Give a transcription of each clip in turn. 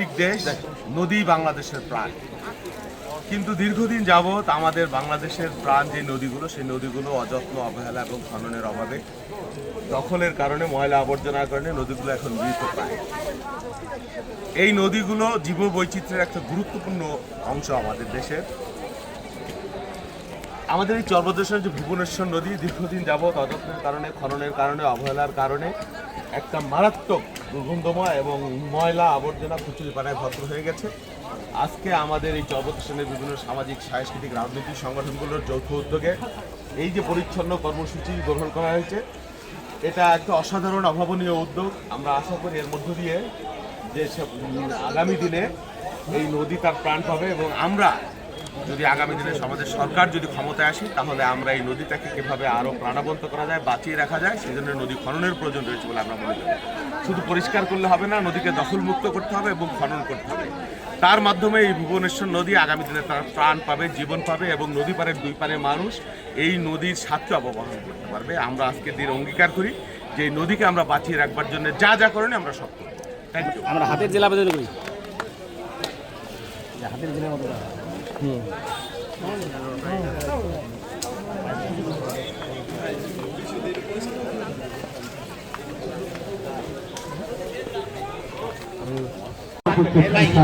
ভিত্তিক দেশ, নদী বাংলাদেশের প্রাণ। কিন্তু দীর্ঘদিন যাবৎ আমাদের বাংলাদেশের প্রাণ যে নদীগুলো, সেই নদীগুলো অযত্ন, অবহেলা এবং খননের অভাবে দখলের কারণে, ময়লা আবর্জনার কারণে নদীগুলো এখন মৃত প্রায়। এই নদীগুলো জীব বৈচিত্র্যের একটা গুরুত্বপূর্ণ অংশ আমাদের দেশের। আমাদের এই চর্বদেশের যে ভুবনেশ্বর নদী, দীর্ঘদিন যাবৎ অযত্নের কারণে, খননের কারণে, অবহেলার কারণে একটা মারাত্মক দুর্গন্ধময় এবং ময়লা আবর্জনা পানায় ভদ্র হয়ে গেছে। আজকে আমাদের এই চর্বদেশের বিভিন্ন সামাজিক, সাংস্কৃতিক, রাজনৈতিক সংগঠনগুলোর যৌথ উদ্যোগে এই যে পরিচ্ছন্ন কর্মসূচি গ্রহণ করা হয়েছে, এটা একটা অসাধারণ, অভাবনীয় উদ্যোগ। আমরা আশা করি এর মধ্য দিয়ে যে আগামী দিনে এই নদী তার প্রাণ পাবে এবং আমরা যদি আগামী দিনে আমাদের সরকার যদি ক্ষমতায় আসে তাহলে আমরা এই নদীটাকে কীভাবে আরও প্রাণবন্ত করা যায় বাঁচিয়ে রাখা যায় সেই জন্য নদী খননের প্রয়োজন রয়েছে বলে আমরা মনে করি। শুধু পরিষ্কার করলে হবে না নদীকে দখলমুক্ত করতে হবে এবং খনন করতে হবে। তার মাধ্যমে এই ভুবনেশ্বর নদী আগামী দিনে তার প্রাণ পাবে জীবন পাবে এবং নদী পারের দুই পারে মানুষ এই নদীর স্বার্থ অববহন করতে পারবে। আমরা আজকের দিন অঙ্গীকার করি যে এই নদীকে আমরা বাঁচিয়ে রাখবার জন্য যা যা করেন আমরা সব করব। থ্যাংক ইউ আমরা হাতের জেলা বেদন করি। হাতের জেলার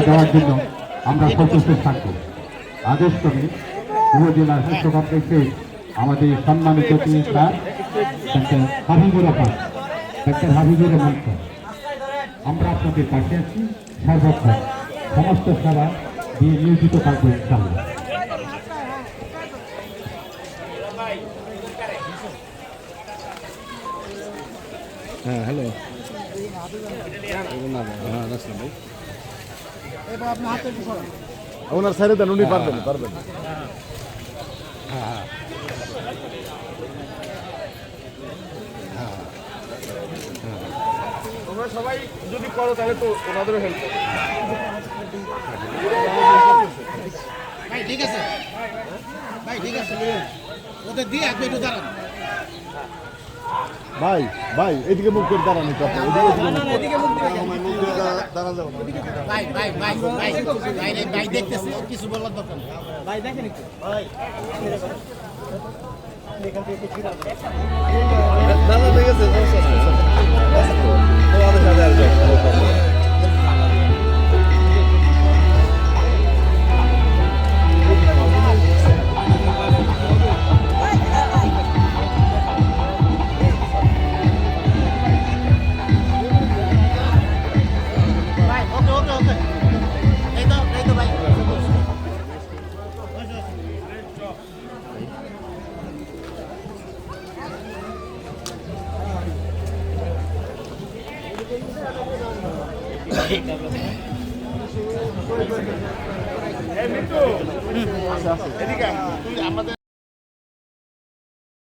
দেওয়ার জন্য আমরা প্রচেষ্ট থাকব আদেশ করে উপজেলা স্বাস্থ্য কমপ্লেক্সে আমাদের সম্মানিত হাবিবুর ডাক্তার হাবিবুর রহমান আমরা আপনাদের পাশে আছি সর্বক্ষণ সমস্ত সেবা দিয়ে নিয়োজিত থাকবে ইনশাল্লাহ হ্যাঁ হ্যালো। হ্যাঁ ওনার সাইডে দেন উনি পারবেন পারবেন। তোমরা সবাই যদি করো তাহলে তো ওনাদেরও হেল্প ভাই ঠিক আছে। ভাই ঠিক আছে ওদের দিয়ে আপনি একটু দাঁড়ান। ভাই ভাই এদিকে মুখ করে দাঁড়ান একটু আপনি। এদিকে মুখ করে। দাঁড়ান যাব ভাই ভাই ভাই ভাই ভাই ভাই দেখতেছে কিছু বলার দরকার নেই। দাঁড়ান ঠিক আছে। তোমাদের আমাদের